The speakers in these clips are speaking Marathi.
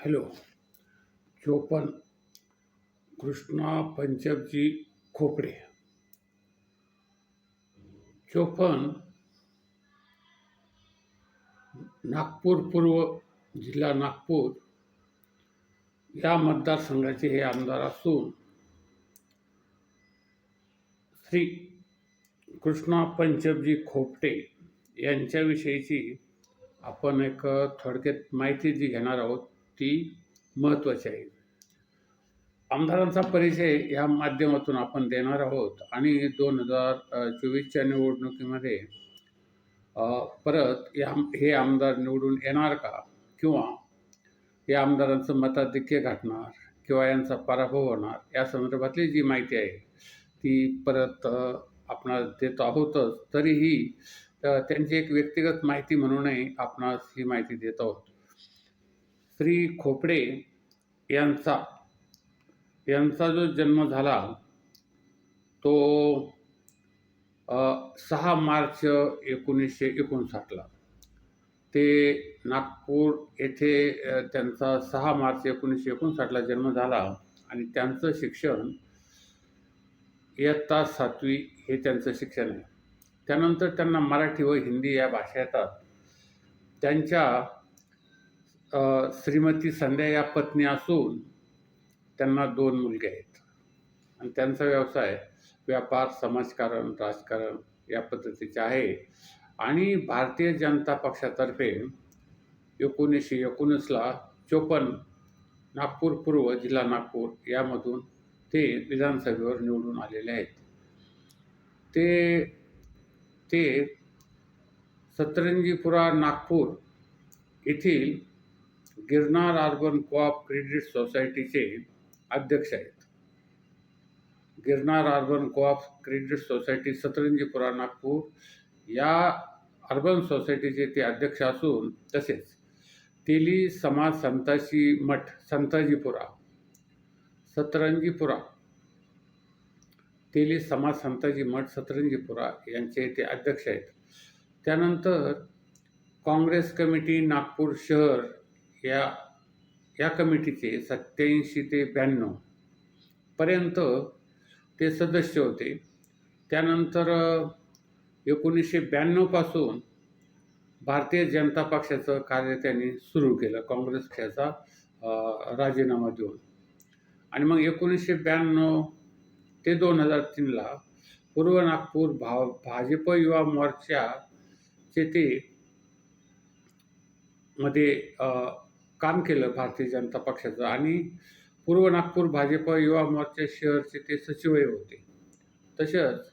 हॅलो. चोपन कृष्णा पंचमजी खोपडे. चोपन नागपूर पूर्व जिल्हा नागपूर या मतदारसंघाचे हे आमदार असून श्री कृष्णा पंचमजी खोपटे यांच्याविषयीची आपण एक थोडक्यात माहिती जी घेणार आहोत ती महत्त्वाची आहे. आमदारांचा परिचय या माध्यमातून आपण देणार आहोत आणि दोन हजार चोवीसच्या निवडणुकीमध्ये परत या हे आमदार निवडून येणार का? किंवा या आमदारांचं मताधिक्य घटणार किंवा यांचा पराभव होणार या संदर्भातली जी माहिती आहे ती परत आपण आपणास देत आहोतच. तरीही त्यांची एक व्यक्तिगत माहिती म्हणूनही आपणास ही माहिती देत आहोत. श्री खोपडे यांचा यांचा जो जन्म झाला तो सहा मार्च एकोणीसशे एकोणसाठला. ते नागपूर येथे त्यांचा सहा मार्च एकोणीसशे एकोणसाठला जन्म झाला आणि त्यांचं शिक्षण इयत्ता सातवी हे त्यांचं शिक्षण आहे. त्यानंतर त्यांना मराठी व हिंदी या भाषा येतात. त्यांच्या श्रीमती संध्या या पत्नी असून त्यांना दोन मुलगे आहेत. आणि त्यांचा व्यवसाय व्यापार समाजकारण राजकारण या पद्धतीचे आहे. आणि भारतीय जनता पक्षातर्फे एकोणीसशे एकोणीसला चोपन्न नागपूर पूर्व जिल्हा नागपूर यामधून ते विधानसभेवर निवडून आलेले आहेत. ते ते सतरंजीपुरा नागपूर येथील गिरनार अर्बन कोऑप क्रेडिट सोसायटीचे अध्यक्ष आहेत. Girnar urban co-op credit society Satranjipura Nagpur या अर्बन सोसायटीचे ते अध्यक्ष असून तसेच तेली समाज संताशी मठ संताजीपुरा सतरंजीपुरा तेली समाज संताजी मठ सतरंजीपुरा यांचे ते अध्यक्ष आहेत. त्यानंतर काँग्रेस कमिटी नागपूर शहर या या कमिटीचे सत्याऐंशी ते ब्याण्णव पर्यंत ते सदस्य होते. त्यानंतर एकोणीसशे ब्याण्णवपासून भारतीय जनता पक्षाचं कार्य त्यांनी सुरू केलं काँग्रेस पक्षाचा राजीनामा देऊन. आणि मग एकोणीसशे ब्याण्णव ते दोन हजार तीनला पूर्व नागपूर भा भाजप युवा मोर्चाचे ते मध्ये काम केलं भारतीय जनता पक्षाचं. आणि पूर्व नागपूर भाजप युवा मोर्चा शहरचे ते सचिवही होते. तसंच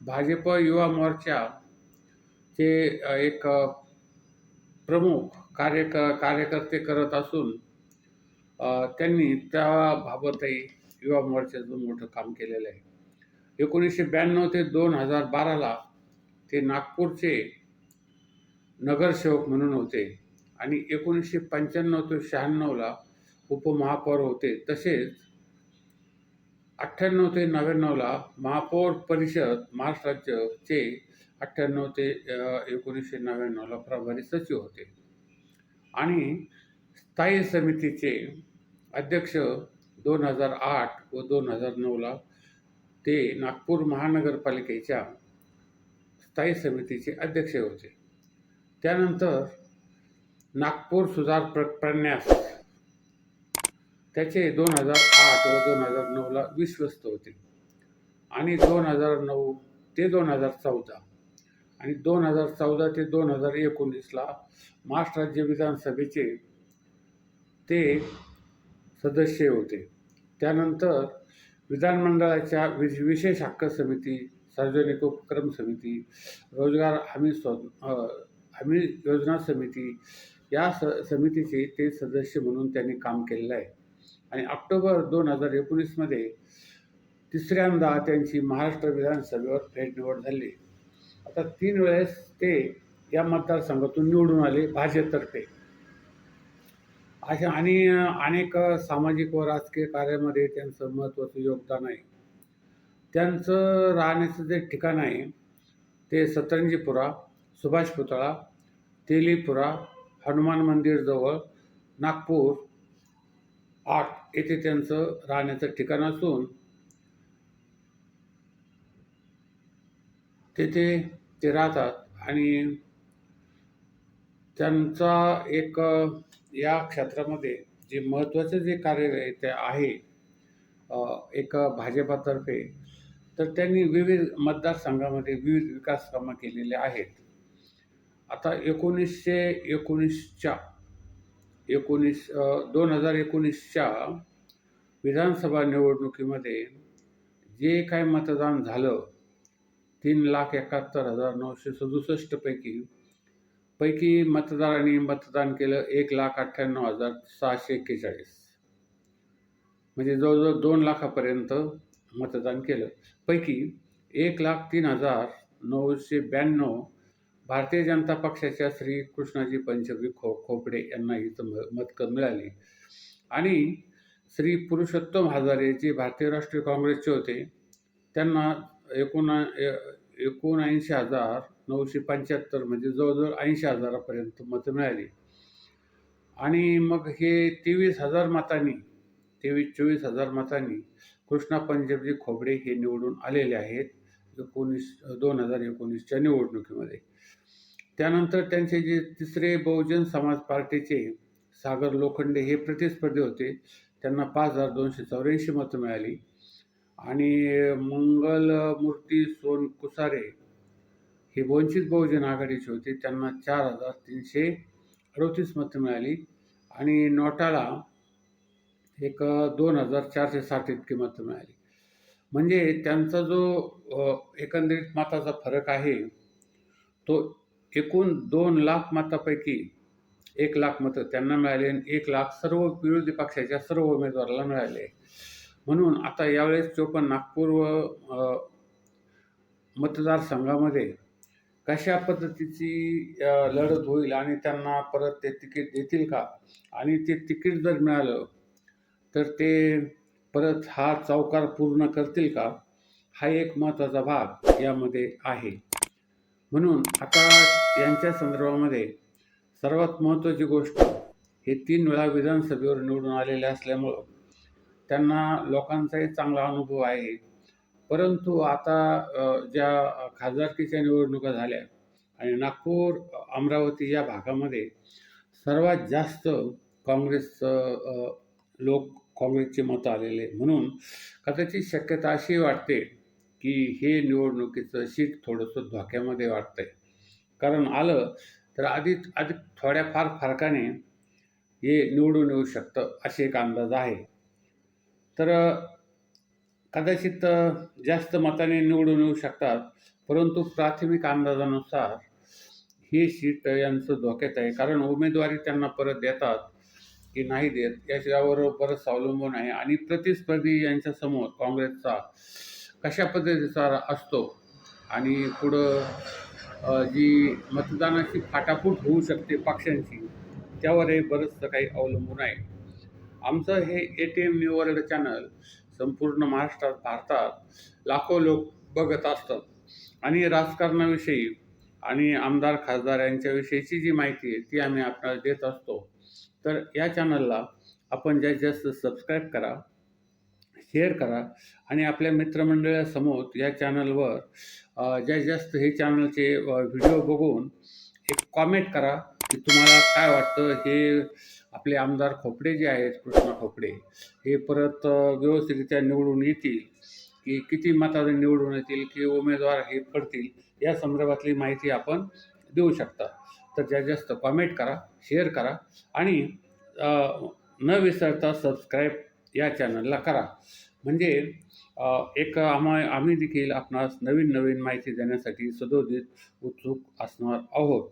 भाजप युवा मोर्चा ते एक प्रमुख कार्य कार्यकर्ते करत असून त्यांनी त्याबाबतही युवा मोर्चाचं मोठं काम केलेलं आहे. एकोणीसशे ब्याण्णव ते दोन हजार बाराला ते नागपूरचे नगरसेवक म्हणून होते. आणि एकोणीसशे पंच्याण्णव ते शहाण्णवला उपमहापौर होते. तसेच अठ्ठ्याण्णव ते नव्याण्णवला महापौर परिषद महाराष्ट्र राज्यचे अठ्ठ्याण्णव ते एकोणीसशे नव्याण्णवला प्रभारी सचिव होते. आणि स्थायी समितीचे अध्यक्ष दोन हजार आठ व दोन हजार नऊला ते नागपूर महानगरपालिकेच्या स्थायी समितीचे अध्यक्ष होते. त्यानंतर नागपूर सुधार प्र प्रन्यास. त्याचे दोन हजार आठ व दोन हजार नऊला विश्वस्त होते आणि दोन हजार नऊ ते दोन हजार चौदा आणि दोन हजार चौदा ते दोन हजार एकोणीसला महाराष्ट्र राज्य विधानसभेचे ते सदस्य होते. त्यानंतर विधानमंडळाच्या विश विशेष हक्क समिती सार्वजनिक उपक्रम समिती रोजगार हमी स्व हमी योजना समिती या स समितीचे ते सदस्य म्हणून त्यांनी काम केलेलं आहे. आणि ऑक्टोबर दोन हजार एकोणीसमध्ये तिसऱ्यांदा त्यांची महाराष्ट्र विधानसभेवर फेरनिवड झाली. आता तीन वेळेस ते या मतदारसंघातून निवडून आले भाजपतर्फे. अशा आणि अनेक सामाजिक व राजकीय कार्यामध्ये त्यांचं महत्त्वाचं योगदान आहे. त्यांचं राहण्याचं जे ठिकाण आहे ते सतरंजीपुरा सुभाष पुतळा तेलीपुरा हनुमान मंदिरजवळ नागपूर आठ येथे त्यांचं राहण्याचं ठिकाण असून तेथे ते राहतात आणि त्यांचा एक या क्षेत्रामध्ये जे महत्त्वाचं जे कार्य ते आहे एक भाजपातर्फे तर त्यांनी विविध मतदारसंघामध्ये विविध विकास कामं केलेले आहेत. आता एकोणीसशे एकोणीसच्या एकोणीस दोन हजार एकोणीसच्या विधानसभा निवडणुकीमध्ये जे काय मतदान झालं तीन लाख एकाहत्तर हजार नऊशे सदुसष्टपैकी पैकी मतदारांनी मतदान केलं एक लाख अठ्ठ्याण्णव हजार सहाशे एक्केचाळीस म्हणजे जवळजवळ दोन लाखापर्यंत मतदान केलं. पैकी एक लाख तीन हजार नऊशे ब्याण्णव भारतीय जनता पक्षाच्या श्री कृष्णाजी पंचवी खो खोपडे यांना इथं म मतकं मिळाली. आणि श्री पुरुषोत्तम हजारे जे भारतीय राष्ट्रीय काँग्रेसचे होते त्यांना एकोणा एकोणऐंशी हजार नऊशे पंच्याहत्तर म्हणजे जवळजवळ ऐंशी हजारापर्यंत मतं मिळाली. आणि मग हे तेवीस हजार मतांनी तेवीस चोवीस हजार मतांनी कृष्णा पंजाबजी खोबडे हे निवडून आलेले आहेत एकोणीस दोन हजार एकोणीसच्या निवडणुकीमध्ये. त्यानंतर त्यांचे जे तिसरे बहुजन समाज पार्टीचे सागर लोखंडे हे प्रतिस्पर्धी होते. त्यांना पाच हजार दोनशे चौऱ्याऐंशी मतं मिळाली. आणि मंगलमूर्ती सोन कुसारे हे वंचित बहुजन आघाडीचे होते. त्यांना चार हजार तीनशे अडतीस मतं मिळाली. आणि नोटाला एक दोन हजार चारशे साठ इतकी मतं मिळाली. म्हणजे त्यांचा जो एकंदरीत मताचा फरक आहे तो एकूण दोन लाख मतापैकी एक लाख मतं त्यांना मिळाले आणि एक लाख सर्व विरोधी पक्षाच्या सर्व उमेदवाराला मिळाले. म्हणून आता यावेळेस चोपन्न नागपूर व मतदारसंघामध्ये कशा पद्धतीची लढत होईल आणि त्यांना परत ते तिकीट देतील का? आणि ते तिकीट जर मिळालं तर ते परत हा चौकार पूर्ण करतील का? हा एक महत्त्वाचा भाग यामध्ये आहे. म्हणून आता यांच्या संदर्भामध्ये सर्वात महत्त्वाची गोष्ट हे तीन वेळा विधानसभेवर निवडून आलेले असल्यामुळं त्यांना लोकांचाही चांगला अनुभव आहे. परंतु आता ज्या खासदारकीच्या निवडणुका झाल्या आणि नागपूर अमरावती या भागामध्ये सर्वात जास्त काँग्रेस लोक काँग्रेसचे मतं आलेले म्हणून कदाचित शक्यता अशी वाटते की हे निवडणुकीचं शीट थोडंसं धोक्यामध्ये वाटतंय. कारण आलं तर आधीच अधिक थोड्या फार फरकाने हे निवडून येऊ शकतं असे एक अंदाज आहे. तर कदाचित जास्त मताने निवडून येऊ शकतात परंतु प्राथमिक अंदाजानुसार हे सीट यांचं धोक्यात आहे. कारण उमेदवारी त्यांना परत देतात की नाही देत याच्यावर बरंच अवलंबून आहे. आणि प्रतिस्पर्धी यांच्यासमोर काँग्रेसचा कशा पद्धतीचा असतो आणि पुढं जी मतदानाची फाटाफूट होऊ शकते पक्षांची त्यावरही बरंचसं काही अवलंबून आहे. आमचं हे A T M new world channel संपूर्ण महाराष्ट्रात भारतात लाखो लोक बघत असतात. आणि राजकारणाविषयी आणि आमदार खासदार यांच्याविषयीची जी माहिती आहे ती आम्ही आपल्याला देत असतो. तर या चॅनलला आपण जास्तीत जास्त सबस्क्राईब करा शेअर करा आणि आपल्या मित्रमंडळासमोर या चॅनलवर ज्या जास्त हे चॅनलचे व्हिडिओ बघून एक कॉमेंट करा की तुम्हाला काय वाटतं? हे आपले आमदार खोपडे जे आहेत कृष्णा खोपडे हे परत व्यवस्थितरित्या निवडून येतील की किती मताने निवडून येतील की उमेदवार हे पडतील या संदर्भातली माहिती आपण देऊ शकता. तर ज्या जास्त कॉमेंट करा शेअर करा आणि न विसरता सबस्क्राईब या चॅनलला करा. म्हणजे एक आम्हा आम्ही देखील आपणास नवीन नवीन माहिती देण्यासाठी सदोदित उत्सुक असणार आहोत.